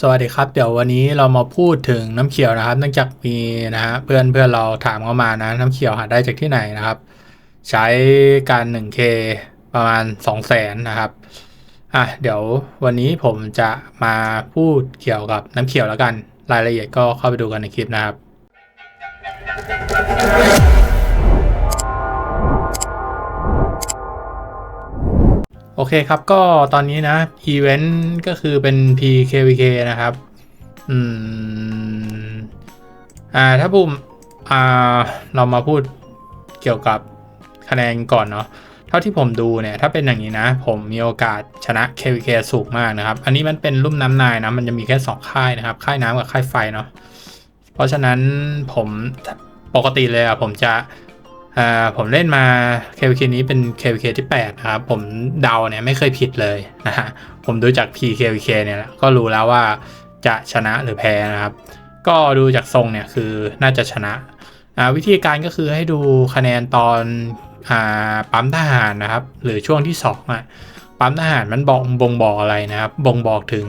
สวัสดีครับ เดี๋ยววันนี้เรามาพูดถึงน้ำเขียวนะครับ เนื่องจากมีนะฮะเพื่อนเพื่อนเราถามเข้ามานะ น้ำเขียวหาได้จากที่ไหนนะครับ ใช้การ 1K ประมาณ 200,000นะครับอะเดี๋ยววันนี้ผมจะมาพูดเกี่ยวกับน้ำเขียวแล้วกัน รายละเอียดก็เข้าไปดูกันในคลิปนะครับ โอเคครับก็ตอนนี้นะอีเวนต์ก็คือเป็น PKVK นะครับ อืม อ่าถ้าผมอ่าเรามาพูดเกี่ยวกับคะแนนก่อนเนาะเท่าที่ผมดูเนี่ย ถ้าเป็นอย่างนี้นะ ผมมีโอกาสชนะ KVK สูงมากนะครับ อันนี้มันเป็นรุ่มน้ำนายนะ มันจะมีแค่ 2 ค่ายนะครับ ค่ายน้ำกับค่ายไฟเนาะเพราะฉะนั้นผมปกติเลยอะผมจะ อ่าผมเล่นมา KVK นี้เป็น KVK ที่8นะครับผมเดาเนี่ยไม่เคยผิดเลยนะฮะผมดูจาก PKVK เนี่ยแหละก็รู้แล้วว่าจะชนะหรือแพ้นะครับ ก็ดูจากทรงเนี่ยคือน่าจะชนะอ่าวิธีการก็คือให้ดูคะแนนตอนอ่าปั๊มทหารนะครับ หรือช่วงที่2อะปั๊มทหารมันบอกบ่งบอกอะไรนะครับ บ่งบอกถึง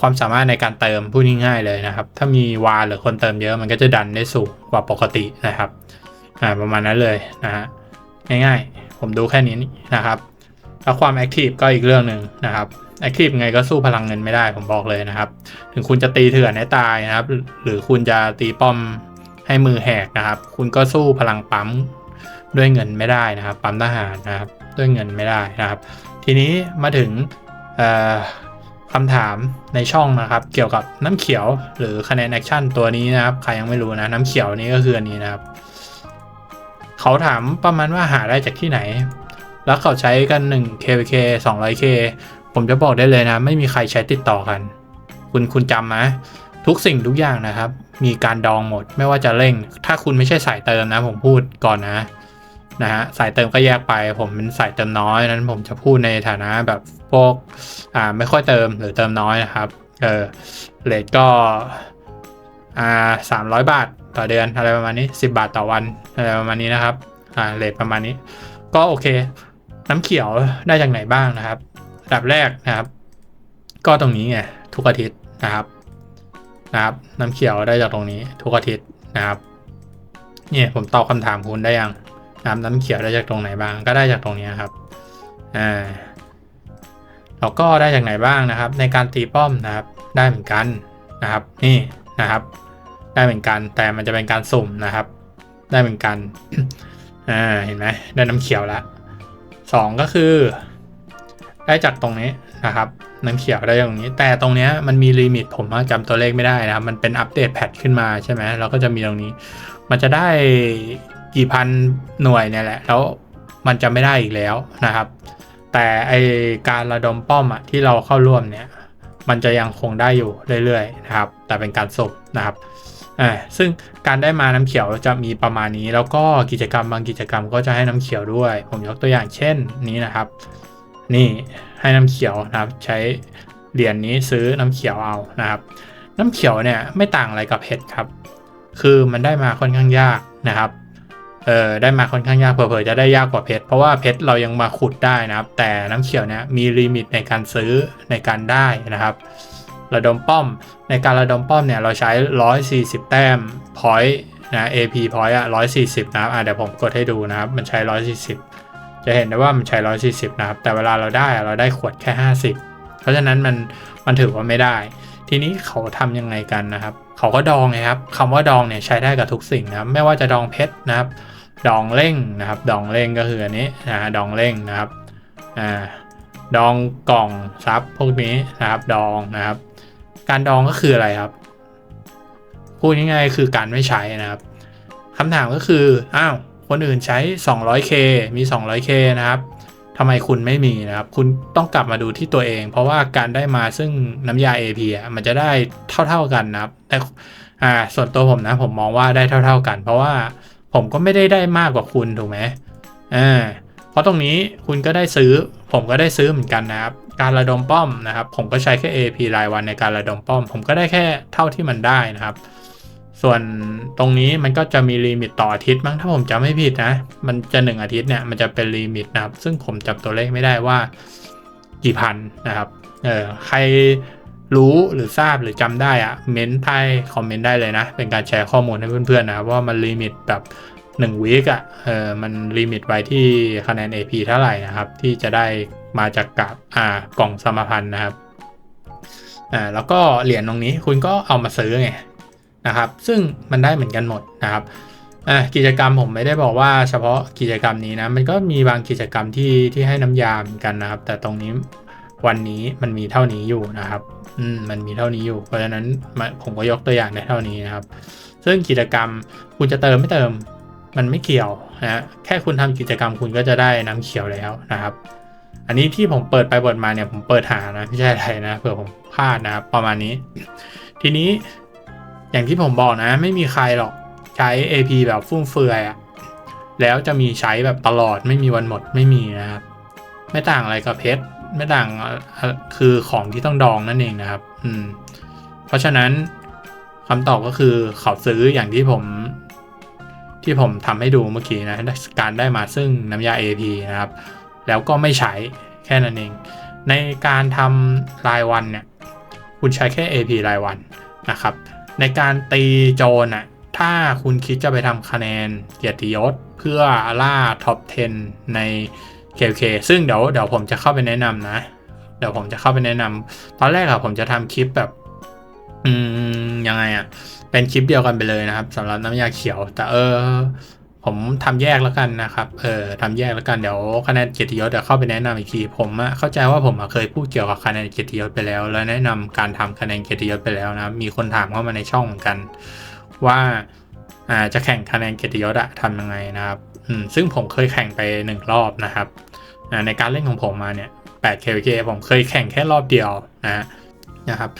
ความสามารถในการเติมพูดง่ายๆเลยนะครับ ถ้ามีวาหรือคนเติมเยอะมันก็จะดันได้สูงกว่าปกตินะครับ อ่าประมาณนั้นเลยนะฮะง่ายๆ ผมดูแค่นี้นะครับแล้วความแอคทีฟก็อีกเรื่องหนึ่งนะครับแอคทีฟไงก็สู้พลังเงินไม่ได้ผมบอกเลยนะครับ ถึงคุณจะตีเถื่อนให้ตายนะครับ หรือคุณจะตีป้อมให้มือแหกนะครับ คุณก็สู้พลังปั๊มด้วยเงินไม่ได้นะครับ ปั๊มทหารนะครับ ด้วยเงินไม่ได้นะครับ ทีนี้มาถึงคำถามในช่องนะครับ เกี่ยวกับน้ำเขียวหรือคะแนนแอคชั่นตัวนี้นะครับ ใครยังไม่รู้นะ น้ำเขียวนี้ก็คืออันนี้นะครับ เขาถามประมาณว่าหาได้จากที่ไหน แล้วเขาใช้กัน 1 kvk 200k ผมจะบอกได้เลยนะ ไม่มีใครใช้ติดต่อกัน คุณคุณจำนะ ทุกสิ่งทุกอย่างนะครับ มีการดองหมดไม่ว่าจะเร่ง ถ้าคุณไม่ใช่สายเติมนะ ผมพูดก่อนนะนะฮะสายเติมก็แยกไป ผมเป็นสายเติมน้อยนั้น ผมจะพูดในฐานะแบบพวกอ่าไม่ค่อยเติมหรือเติมน้อยนะครับเออเลทก็อ่าสามร้อยบาท ต่อเดือนอะไรประมาณนี้ 10 บาทต่อวันอะไรประมาณนี้นะครับอ่าเลทประมาณนี้ ก็โอเค น้ำเขียวได้จากไหนบ้างนะครับระดับแรกนะครับ ก็ตรงนี้ไงทุกอาทิตย์นะครับนะครับน้ำเขียวได้จากตรงนี้ทุกอาทิตย์นะครับเนี่ยผมตอบคำถามคุณได้ยังน้ำน้ำเขียวได้จากตรงไหนบ้างก็ได้จากตรงนี้ครับอ่าแล้วก็ได้จากไหนบ้างนะครับ ในการตีป้อมนะครับ ได้เหมือนกันนะครับ นี่นะครับ ได้เหมือนกัน แต่มันจะเป็นการสุ่มนะครับ ได้เหมือนกัน อ่า เห็นไหมได้น้ำเขียวแล้วสองก็คือ ได้จากตรงนี้นะครับ น้ำเขียวได้ตรงนี้ แต่ตรงนี้มันมีลิมิตผมจำตัวเลขไม่ได้นะครับ มันเป็นอัปเดตแพทขึ้นมาใช่ไหมเราก็จะมีตรงนี้ มันจะได้กี่พันหน่วยเนี่ยแหละ แล้วมันจะไม่ได้อีกแล้วนะครับ แต่ไอการระดมป้อมอะที่เราเข้าร่วมเนี่ย มันจะยังคงได้อยู่เรื่อยๆนะครับ แต่เป็นการสุ่มนะครับ อ่าซึ่งการได้มาน้ำเขียวจะมีประมาณนี้ แล้วก็กิจกรรมบางกิจกรรมก็จะให้น้ำเขียวด้วย ผมยกตัวอย่างเช่นนี้นะครับ นี่ให้น้ำเขียวนะครับ ใช้เหรียญนนี้ซื้อน้ำเขียวเอานะครับ น้ำเขียวเนี่ยไม่ต่างอะไรกับเพชรครับ คือมันได้มาค่อนข้างยากนะครับเออได้มาค่อนข้างยากเผลอๆจะได้ยากกว่าเพชรเพราะว่าเพชรเรายังมาขุดได้นะครับ แต่น้ำเขียวเนี่ยมีลิมิตในการซื้อในการได้นะครับ ระดมป้อม ในการระดมป้อมเนี่ยเราใช้ 140 แต้ม point นะ AP point อะ140 นะครับอะเดี๋ยวผมกดให้ดูนะครับ มันใช้ 140 จะเห็นได้ว่ามันใช้ 140 นะครับ แต่เวลาเราได้เราได้ขวดแค่ 50 เพราะฉะนั้นมันมันถือว่าไม่ได้ ทีนี้เขาทำยังไงกันนะครับ เขาก็ดองไงครับคำว่าดองเนี่ยใช้ได้กับทุกสิ่งนะครับ ไม่ว่าจะดองเพชรนะครับ ดองเร่งนะครับ ดองเร่งก็คืออันนี้นะดองเร่งนะครับอ่าดองกล่องซับพวกนี้นะครับ ดองนะครับ การดองก็คืออะไรครับ พูดง่ายๆคือการไม่ใช้นะครับคำถามก็คืออ้าวคนอื่นใช้ 200k มี 200k นะครับทำไมคุณไม่มีนะครับ คุณต้องกลับมาดูที่ตัวเอง เพราะว่าการได้มาซึ่งน้ำยา AP อะมันจะได้เท่า ๆกันนะครับ แต่อ่าส่วนตัวผมนะผมมองว่าได้เท่า ๆกัน เพราะว่าผมก็ไม่ได้ได้มากกว่าคุณถูกไหมอ่า เพราะตรงนี้คุณก็ได้ซื้อ ผมก็ได้ซื้อเหมือนกันนะครับ การระดมป้อมนะครับ ผมก็ใช้แค่ AP รายวันในการระดมป้อม ผมก็ได้แค่เท่าที่มันได้นะครับ ส่วนตรงนี้มันก็จะมีลิมิตต่ออาทิตย์มั้งถ้าผมจำไม่ผิดนะ มันจะหนึ่งอาทิตย์เนี่ยมันจะเป็นลิมิตนะครับ ซึ่งผมจำตัวเลขไม่ได้ว่ากี่พันนะครับ เออใครรู้หรือทราบหรือจำได้อะเม้นใต้คอมเมนต์ได้เลยนะ เป็นการแชร์ข้อมูลให้เพื่อนๆนะครับว่ามันลิมิตแบบ 1วีคอะเออมันลิมิตไว้ที่คะแนน AP เท่าไหร่นะครับ ที่จะได้มาจากกับอ่ากล่องสมพันธ์นะครับอ่าแล้วก็เหรียญตรงนี้คุณก็เอามาซื้อไงนะครับ ซึ่งมันได้เหมือนกันหมดนะครับอ่ากิจกรรมผมไม่ได้บอกว่าเฉพาะกิจกรรมนี้นะมันก็มีบางกิจกรรมที่ที่ให้น้ำยาเหมือนกันนะครับ แต่ตรงนี้วันนี้มันมีเท่านี้อยู่นะครับ อืม มันมีเท่านี้อยู่ เพราะฉะนั้นผมก็ยกตัวอย่างได้เท่านี้นะครับ ซึ่งกิจกรรมคุณจะเติมไม่เติม มันไม่เกี่ยวนะแค่คุณทำกิจกรรมคุณก็จะได้น้ำเขียวแล้วนะครับ อันนี้ที่ผมเปิดไปเปิดมาเนี่ยผมเปิดหานะไม่ใช่อะไรนะเผื่อผมพลาดนะครับประมาณนี้ ทีนี้อย่างที่ผมบอกนะ ไม่มีใครหรอกใช้ AP แบบฟุ่มเฟือยอะแล้วจะมีใช้แบบตลอดไม่มีวันหมดไม่มีนะครับ ไม่ต่างอะไรกับเพชรไม่ต่างคือของที่ต้องดองนั่นเองนะครับ อืม เพราะฉะนั้นคำตอบก็คือเขาซื้ออย่างที่ผม ที่ผมทำให้ดูเมื่อกี้นะการได้มาซึ่งน้ำยา AP นะครับ แล้วก็ไม่ใช้แค่นั้นเอง ในการทำรายวันเนี่ยคุณใช้แค่ AP รายวันนะครับ ในการตีโจรอะถ้าคุณคิดจะไปทำคะแนนเกียรติยศเพื่อล่าท็อป 10 ใน KK ซึ่งเดี๋ยวเดี๋ยวผมจะเข้าไปแนะนำนะ เดี๋ยวผมจะเข้าไปแนะนำตอนแรกอะผมจะทำคลิปแบบ อืมยังไงอะ เป็นคลิปเดียวกันไปเลยนะครับสำหรับน้ำยาเขียว แต่เออ ผมทำแยกแล้วกันนะครับ เออทำแยกแล้วกันเดี๋ยวคะแนนเกียรติยศเดี๋ยวเข้าไปแนะนำอีกทีผมอะเข้าใจว่าผมเคยพูดเกี่ยวกับคะแนนเกียรติยศไปแล้ว แล้วแนะนำการทำคะแนนเกียรติยศไปแล้วนะมีคนถามเข้ามาในช่องเหมือนกัน ว่าอ่าจะแข่งคะแนนเกียรติยศอะทำยังไงนะครับอืมซึ่งผมเคยแข่งไปหนึ่งรอบนะครับอ่าในการเล่นของผมมาเนี่ย 8 KVK ผมเคยแข่งแค่รอบเดียวนะนะครับ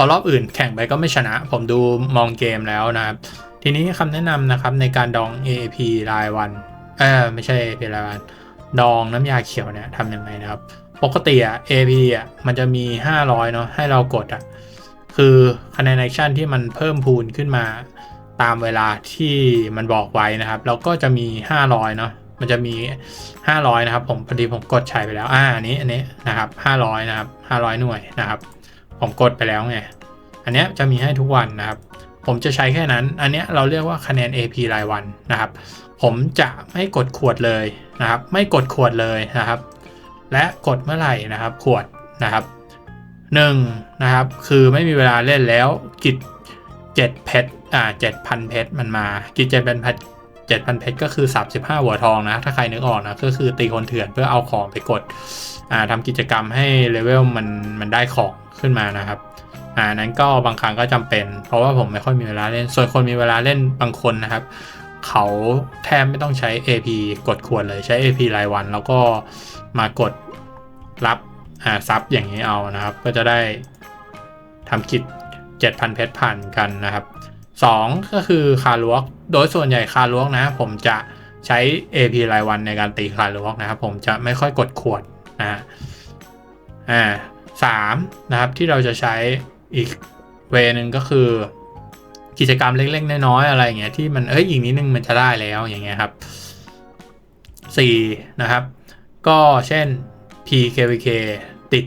อรอบอื่นแข่งไปก็ไม่ชนะ ผมดูมองเกมแล้วนะครับ ทีนี้คำแนะนำนะครับในการดอง AAP รายวันเออไม่ใช่ AAP รายวัน ดองน้ำยาเขียวเนี่ยทำยังไงนะครับ ปกติอะ AAP อะมันจะมี 500 เนาะให้เรากดอะคือคะแนนแอคชั่นที่มันเพิ่มพูนขึ้นมาตามเวลาที่มันบอกไว้นะครับแล้วก็จะมี 500 เนาะมันจะมี 500 นะครับ ผมพอดีผมกดใช้ไปแล้วอ่าอันนี้อันนี้นะครับ 500 นะครับ 500 หน่วยนะครับ ผมกดไปแล้วไง อันนี้จะมีให้ทุกวันนะครับ ผมจะใช้แค่นั้น อันนี้เราเรียกว่าคะแนน AP รายวันนะครับ ผมจะไม่กดขวดเลยนะครับ ไม่กดขวดเลยนะครับ และกดเมื่อไหร่นะครับ ขวดนะครับหนึ่งนะครับ คือไม่มีเวลาเล่นแล้วกิจเจ็ดเพชรอ่าเจ็ดพันเพชรมันมา กิจเจ็ดเป็นเพชรก็คือสับสิบห้าหัวทองนะ ถ้าใครนึกออกนะ ก็คือตีคนเถื่อนเพื่อเอาของไปกดอ่าทำกิจกรรมให้เลเวลมันมันได้ของขึ้นมานะครับอ่านั้นก็บางครั้งก็จำเป็น เพราะว่าผมไม่ค่อยมีเวลาเล่น ส่วนคนมีเวลาเล่นบางคนนะครับ เขาแทบไม่ต้องใช้ AP กดขวดเลยใช้ AP รายวัน แล้วก็มากดรับอ่าซับอย่างนี้เอานะครับ ก็จะได้ทำกิจ 7,000 เพชรผ่านกันนะครับ 2 ก็คือคาร์ลวก โดยส่วนใหญ่คาร์ลวกนะ ผมจะใช้ AP รายวันในการตีคาร์ลวกนะครับ ผมจะไม่ค่อยกดขวดนะฮะอ่าสามนะครับที่เราจะใช้อีกเวนึงก็คือ กิจกรรมเล็กๆน้อยๆอะไรอย่างเงี้ยที่มันเอ้ยอีกนิดนึงมันจะได้แล้วอย่างเงี้ยครับสี่นะครับ ก็เช่น PKVK ติด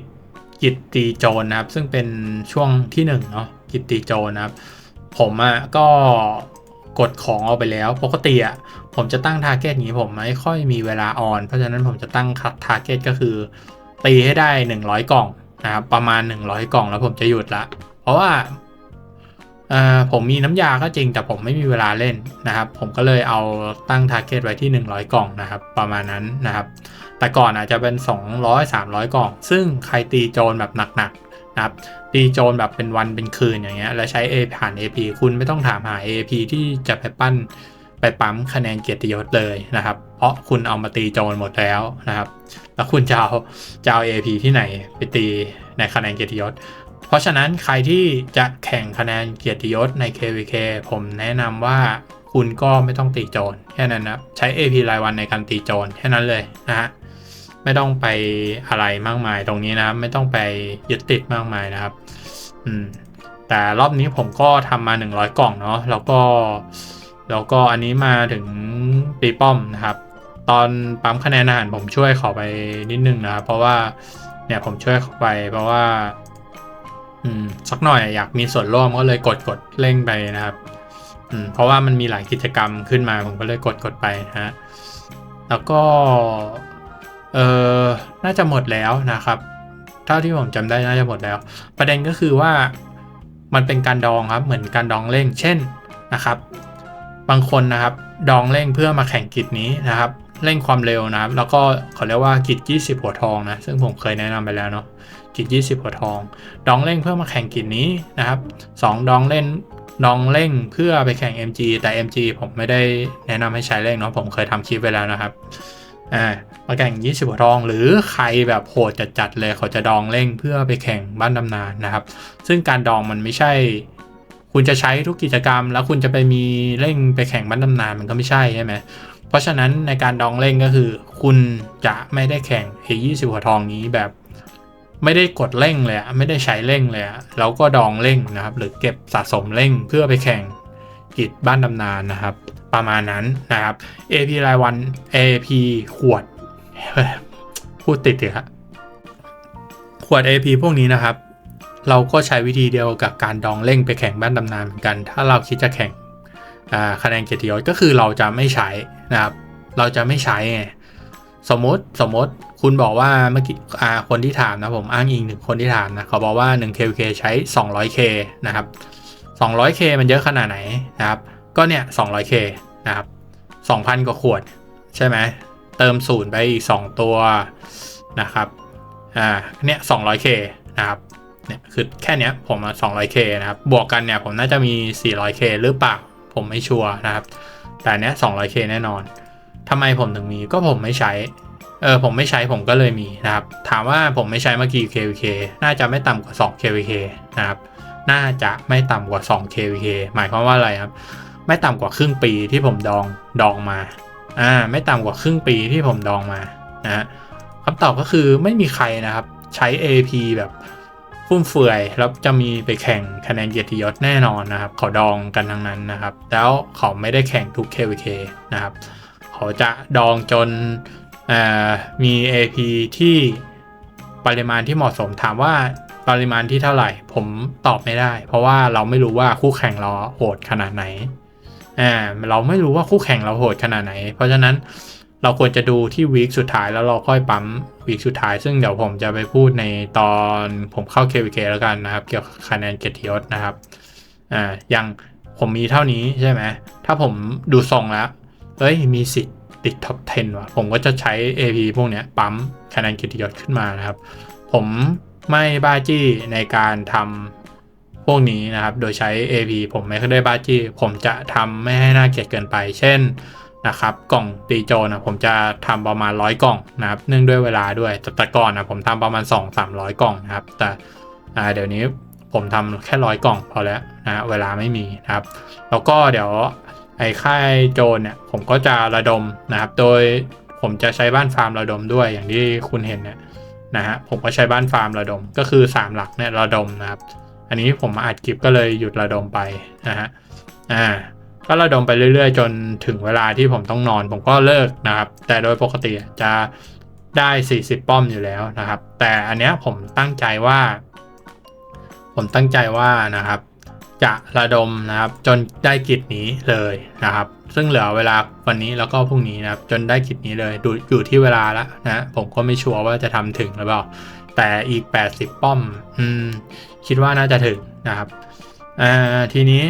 กิจตีโจรนะครับ ซึ่งเป็นช่วงที่หนึ่งเนาะกิจตีโจรนะครับ ผมอะ่ะก็ กดของเอาไปแล้วปกติอะผมจะตั้งทาร์เก็ตอย่างนี้ผมไม่ค่อยมีเวลาออน เพราะฉะนั้นผมจะตั้งคัดทาร์เก็ตก็คือ ตีให้ได้ 100 กล่องนะครับประมาณ 100 กล่องแล้วผมจะหยุดละ เพราะว่าเออผมมีน้ำยาก็จริงแต่ผมไม่มีเวลาเล่นนะครับ ผมก็เลยเอาตั้งทาร์เก็ตไว้ที่ 100 กล่องนะครับ ประมาณนั้นนะครับ แต่ก่อนอาจจะเป็น 200 300 กล่อง ซึ่งใครตีโจรแบบหนักๆ นะครับตีโจรแบบเป็นวันเป็นคืนอย่างเงี้ยแล้วใช้ A ผ่าน AP คุณไม่ต้องถามหา AP ที่จะไปปั้นไปปั๊มคะแนนเกียรติยศเลยนะครับ เพราะคุณเอามาตีโจรหมดแล้วนะครับ แล้วคุณจะเอาจะเอา AP ที่ไหนไปตีในคะแนนเกียรติยศ เพราะฉะนั้นใครที่จะแข่งคะแนนเกียรติยศใน KVK ผมแนะนำว่าคุณก็ไม่ต้องตีโจรแค่นั้นนะใช้ AP รายวันในการตีโจรแค่นั้นเลยนะฮะ ไม่ต้องไปอะไรมากมายตรงนี้นะครับ ไม่ต้องไปยึดติดมากมายนะครับ อืม แต่รอบนี้ผมก็ทำมา 100 กล่องเนาะแล้วก็แล้วก็อันนี้มาถึงตีป้อมนะครับ ตอนปั๊มคะแนนอาหารผมช่วยเขาไปนิดนึงนะครับเพราะว่าเนี่ยผมช่วยเขาไป เพราะว่า อืมสักหน่อยอยากมีส่วนร่วมก็เลยกดกดเร่งไปนะครับ อืมเพราะว่ามันมีหลายกิจกรรมขึ้นมาผมก็เลยกดกดไปนะฮะแล้วก็ เออน่าจะหมดแล้วนะครับ เท่าที่ผมจำได้น่าจะหมดแล้ว ประเด็นก็คือว่ามันเป็นการดองครับ เหมือนการดองเร่ง เช่นนะครับ บางคนนะครับ ดองเร่งเพื่อมาแข่งกิจนี้นะครับ เร่งความเร็วนะครับ แล้วก็เขาเรียกว่ากิจ 20 หัวทองนะ ซึ่งผมเคยแนะนำไปแล้วเนาะ กิจ 20 หัวทอง ดองเร่งเพื่อมาแข่งกิจนี้นะครับ 2 ดองเล่นดองเร่งเพื่อไปแข่ง MG แต่ MG ผมไม่ได้แนะนำให้ใช้เร่งเนาะ ผมเคยทำคลิปไปแล้วนะครับ อ่ามาแข่ง 20หัวทอง หรือใครแบบโหดจัดๆเลยเขาจะดองเร่งเพื่อไปแข่งบ้านดำนานนะครับ ซึ่งการดองมันไม่ใช่ คุณจะใช้ทุกกิจกรรม แล้วคุณจะไปมีเร่งไปแข่งบ้านดำนานมันก็ไม่ใช่ใช่ไหมเพราะฉะนั้นในการดองเร่งก็คือ คุณจะไม่ได้แข่ง A20 หัวทองนี้แบบ ไม่ได้กดเร่งเลยไม่ได้ใช้เร่งเลยแล้วก็ดองเร่งนะครับ หรือเก็บสะสมเร่งเพื่อไปแข่งกิจบ้านดำนานนะครับ ประมาณนั้นนะครับ AP รายวัน AP ขวด พูดติดเลยครับขวด AP พวกนี้นะครับ เราก็ใช้วิธีเดียวกับการดองเร่งไปแข่งบ้านดำนานเหมือนกัน ถ้าเราคิดจะแข่งคะแนนเกียรติยศก็คือเราจะไม่ใช้นะครับ เราจะไม่ใช้ไงสมมติสมมติคุณบอกว่าเมื่อกี้คนที่ถามนะผมอ้างอิงถึงคนที่ถามนะเขาบอกว่า 1 k k ใช้ 200k นะครับ 200k มันเยอะขนาดไหนนะครับ ก็เนี่ย 200k นะครับ2,000กว่าขวด ใช่ไหมเติมศูนย์ไปอีก 2 ตัวนะครับอ่าเนี่ย 200k นะครับเนี่ยคือแค่เนี้ยผมมา 200k นะครับบวกกันเนี่ยผมน่าจะมี 400k หรือเปล่าผมไม่ชัวร์นะครับ แต่เนี้ย 200k แน่นอนทำไมผมถึงมีก็ผมไม่ใช้เออผมไม่ใช้ผมก็เลยมีนะครับ ถามว่าผมไม่ใช้มากี่ KVK น่าจะไม่ต่ำกว่า 2 KVK นะครับ น่าจะไม่ต่ำกว่า 2 KVK หมายความว่าอะไรครับ ไม่ต่ำกว่าครึ่งปีที่ผมดองดองมาอ่าไม่ต่ำกว่าครึ่งปีที่ผมดองมานะคำตอบก็คือไม่มีใครนะครับ ใช้ AP แบบฟุ่มเฟือยแล้วจะมีไปแข่งคะแนนเกียรติยศแน่นอนนะครับ เขาดองกันทั้งนั้นนะครับ แล้วเขาไม่ได้แข่งทุก KVK นะครับ เขาจะดองจนมี AP ที่ปริมาณที่เหมาะสมถามว่าปริมาณที่เท่าไหร่ ผมตอบไม่ได้ เพราะว่าเราไม่รู้ว่าคู่แข่งเราโหดขนาดไหน อ่าเราไม่รู้ว่าคู่แข่งเราโหดขนาดไหน เพราะฉะนั้นเราควรจะดูที่วีคสุดท้ายแล้วเราค่อยปั๊มวีคสุดท้าย ซึ่งเดี๋ยวผมจะไปพูดในตอนผมเข้า KVK แล้วกันนะครับ เกี่ยวกับคะแนนเกียรติยศนะครับอ่าอย่างผมมีเท่านี้ใช่ไหมถ้าผมดูทรงแล้วเฮ้ยมีสิทธิ์ติดท็อป 10 ว่ะ ผมก็จะใช้ AP พวกเนี้ยปั๊มคะแนนเกียรติยศขึ้นมานะครับ ผมไม่บ้าจี้ในการทำ พวกนี้นะครับ โดยใช้ AP ผมไม่ได้บ้าจี้ ผมจะทำไม่ให้น่าเกลียดเกินไป เช่นนะครับกล่องตีโจนะผมจะทำประมาณร้อยกล่องนะครับเนื่องด้วยเวลาด้วยแต่แต่ก่อนนะผมทำประมาณ 2 3 0 0 กล่องนะครับ แต่เดี๋ยวนี้ผมทำแค่ร้อยกล่องพอแล้วนะเวลาไม่มีนะครับแล้วก็เดี๋ยวไอ้ค่ายโจรเนี่ยผมก็จะระดมนะครับ โดยผมจะใช้บ้านฟาร์มระดมด้วยอย่างที่คุณเห็นเนี่ยนะฮะผมก็ใช้บ้านฟาร์มระดมก็คือ 3 หลักเนี่ยระดมนะครับ อันนี้ผมมาอัดคลิปก็เลยหยุดระดมไปนะฮะอ่าก็ระดมไปเรื่อยๆ จนถึงเวลาที่ผมต้องนอน ผมก็เลิกนะครับ แต่โดยปกติจะได้ 40 ป้อมอยู่แล้วนะครับ แต่อันเนี้ยผมตั้งใจว่า ผมตั้งใจว่านะครับ จะระดมนะครับ จนได้กิจนี้เลยนะครับ ซึ่งเหลือเวลาวันนี้แล้วก็พรุ่งนี้นะครับ จนได้กิจนี้เลยดูอยู่ที่เวลาแล้วนะผมก็ไม่ชัวร์ว่าจะทำถึงหรือเปล่า แต่อีก 80 ป้อม อืม คิดว่าน่าจะถึงนะครับอ่าทีนี้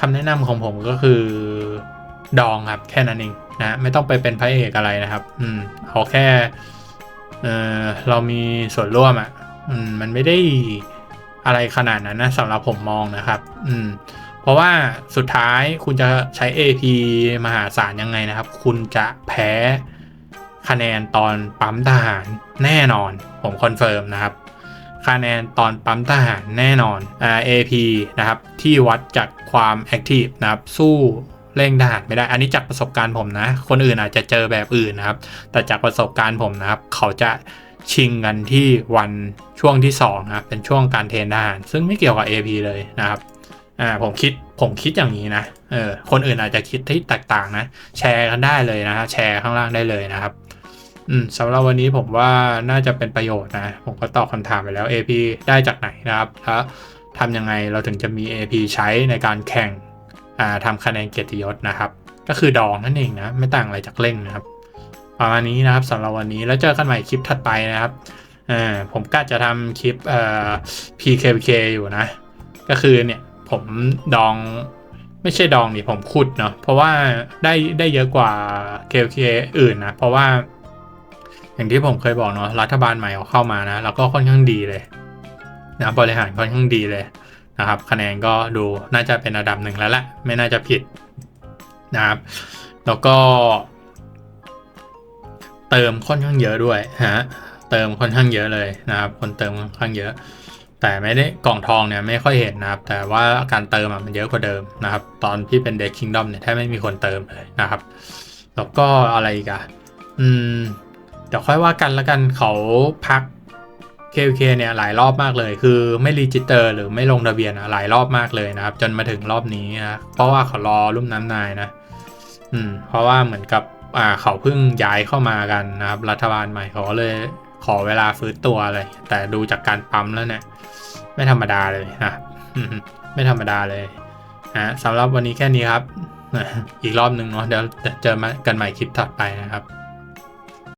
คำแนะนำของผมก็คือดองครับ แค่นั้นเองนะไม่ต้องไปเป็นพระเอกอะไรนะครับ อืมเอาแค่เออเรามีส่วนร่วมอะ่ะอืมมันไม่ได้ อะไรขนาดนั้นนะสำหรับผมมองนะครับ อืม เพราะว่าสุดท้ายคุณจะใช้ AP มหาศาลยังไงนะครับ คุณจะแพ้คะแนนตอนปั๊มทหารแน่นอน ผมคอนเฟิร์มนะครับ คะแนนตอนปั๊มทหารแน่นอนอ่า AP นะครับ ที่วัดจากความแอคทีฟนะครับ สู้เร่งทหารไม่ได้ อันนี้จากประสบการณ์ผมนะ คนอื่นอาจจะเจอแบบอื่นนะครับ แต่จากประสบการณ์ผมนะครับ เขาจะ ชิงกันที่วันช่วงที่2นะครับเป็นช่วงการเทรนทหาร ซึ่งไม่เกี่ยวกับ AP เลยนะครับอ่าผมคิดผมคิดอย่างนี้นะเออคนอื่นอาจจะคิดที่แตกต่างนะ แชร์กันได้เลยนะฮะแชร์ข้างล่างได้เลยนะครับอืมสำหรับวันนี้ผมว่าน่าจะเป็นประโยชน์นะ ผมก็ตอบคำถามไปแล้ว AP ได้จากไหนนะครับแล้วทำยังไงเราถึงจะมี AP ใช้ในการแข่งอ่าทำคะแนนเกียรติยศนะครับ ก็คือดองนั่นเองนะ ไม่ต่างอะไรจากเล่งนะครับ ประมาณนี้นะครับสำหรับวันนี้แล้วเจอกันใหม่คลิปถัดไปนะครับผมก็จะทำคลิปเอ่อ PKK อยู่นะ ก็คือเนี่ยผมดองไม่ใช่ดองนี่ผมขุดเนาะเพราะว่าได้ได้เยอะกว่า KK อื่นนะ เพราะว่า อย่างที่ผมเคยบอกเนาะรัฐบาลใหม่เขาเข้ามานะ แล้วก็ค่อนข้างดีเลยนะบริหารค่อนข้างดีเลยนะครับ คะแนนก็ดูน่าจะเป็นระดับหนึ่งแล้วแหละไม่น่าจะผิดนะครับ แล้วก็ เติมค่อนข้างเยอะด้วยฮะเติมค่อนข้างเยอะเลยนะครับ คนเติมค่อนข้างเยอะ แต่ไม่ได้กล่องทองเนี่ยไม่ค่อยเห็นนะครับ แต่ว่าการเติมมันเยอะกว่าเดิมนะครับ ตอนที่เป็นเด็กคิงดอมเนี่ยแทบไม่มีคนเติมเลยนะครับ แล้วก็อะไรอีกอะอืมเดี๋ยวค่อยว่ากันแล้วกันเขาพัก KK เนี่ยหลายรอบมากเลย คือไม่รีจิสเตอร์หรือไม่ลงทะเบียนอะหลายรอบมากเลยนะครับ จนมาถึงรอบนี้นะเพราะว่าเขารอรุ่มน้ำนายนะ อืม เพราะว่าเหมือนกับ เขาเพิ่งย้ายเข้ามากันนะครับ รัฐบาลใหม่เขาเลยขอเวลาฟื้นตัวเลย แต่ดูจากการปั๊มแล้วเนี่ย ไม่ธรรมดาเลยนะครับไม่ธรรมดาเลยนะสำหรับวันนี้แค่นี้ครับ อีกรอบหนึ่งเนาะเดี๋ยวเจอมากันใหม่คลิปถัดไปนะครับ